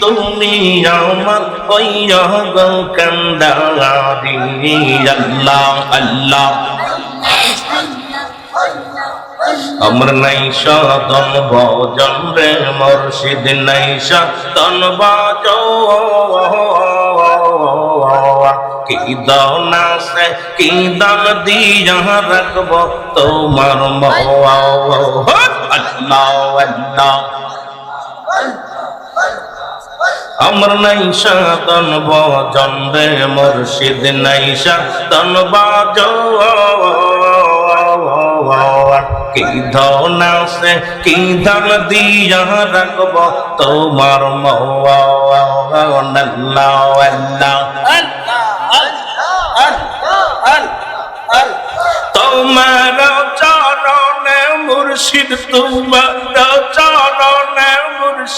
তুমি আমার ওই গো কান্দারি আল্লাহ। আল্লাহ আমার নাই সদন ভজন রে মুর্শিদ, নাই সদন ভজন। কি দান আছে, কি দান দিয়া রাখব তোমার মওয়া আল্লাহ আল্লাহ। আমার নাই সাধন ভজন রে মুর্শিদ নাই সাধন বাজন কি ধন আছে, কি ধন দিয়া রাখব তোমার মওয়া। আল্লাহ আল্লাহ তোমার চরণে মুর্শিদ তোমার।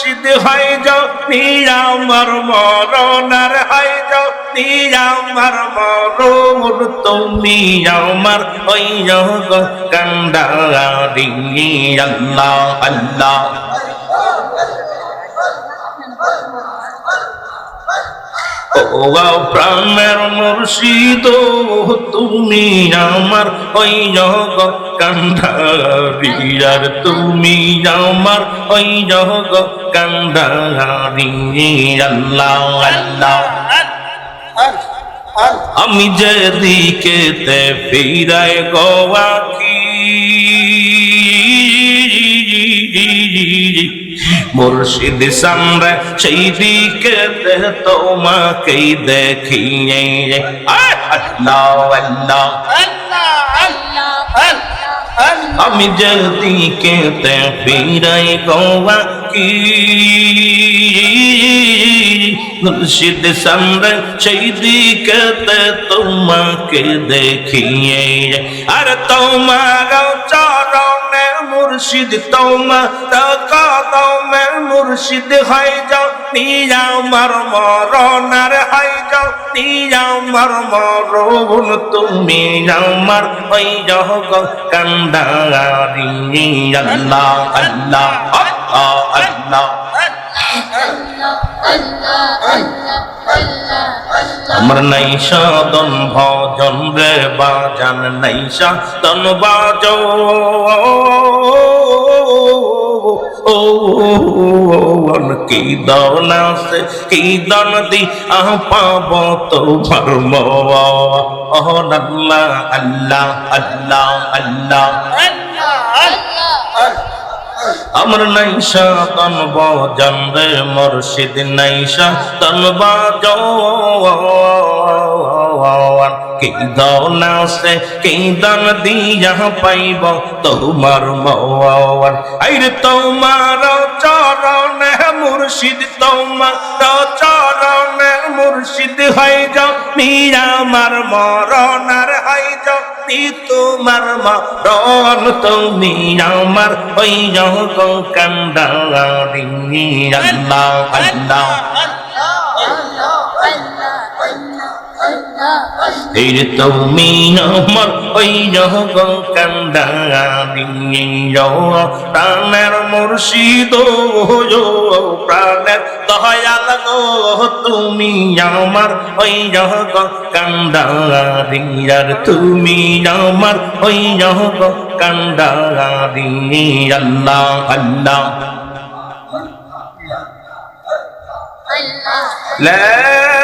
মুর্শিদ হয় যাও, নিরামর মরণার হয় যাও, নিরামর মরণ তুমি আমার ওই কান্ডারি আল্লাহ আল্লাহ। প্রাণের মুর্শিদ, তুমি আমার ওই কান্ডারিয়ার তুমি আমার ওই জগ আল্লাহ আমি যেদিকে তে ফিরায় গোয়া কি মুর্শিদ সামনে সেই দিকে তোমাকেই দেখিয়ে। আল্লাহ আল্লাহ। আমি জলদি তে ফিরাই গোয়া কি? মুর্শিদ সামনে সেই দিকে তে তোমাকে দেখিয়ে, আর তোমার মুর্শিদ তোমার কদমে মুর্শিদ হয় যাও নিয়ামার মরণার হয় যাও নিয়ামার মরণ তুমি আমার ওই জগ কান্দারি আল্লাহ আল্লাহ আল্লাহ আল্লাহ আমার নাই সাধন, ভজন রে বাজান নাই সাধন, বাজ। ও কি দন আছে, কি দন দি আহ পাব তোমার মওয়া ও আল্লাহ আল্লাহ আল্লাহ আল্লাহ। আমার নাই সাতন বজন রে মুর্শিদ নাই সাতন বাজন কি দান আছে, কি দান দিয়া পাইব তোমার মওয়ান। আইরে তোমার চরণে মুর্শিদ তোমার চরণে মুর্শিদ হয়ে যাও নিরামার মরণার হয়ে যাও নি তোমার মরণ তুমি আমার ওই জগ কান্দারি আল্লাহ আল্লাহ এই তুমি আমার ওই জগ কান্দারি প্রাণের মুর্শিদ প্রাণের দয়াল তুমি আমার ওই জগ কান্দারি আর তুমি আমার ওই জগ কান্দারি আল্লাহ। আল্লাহ। لا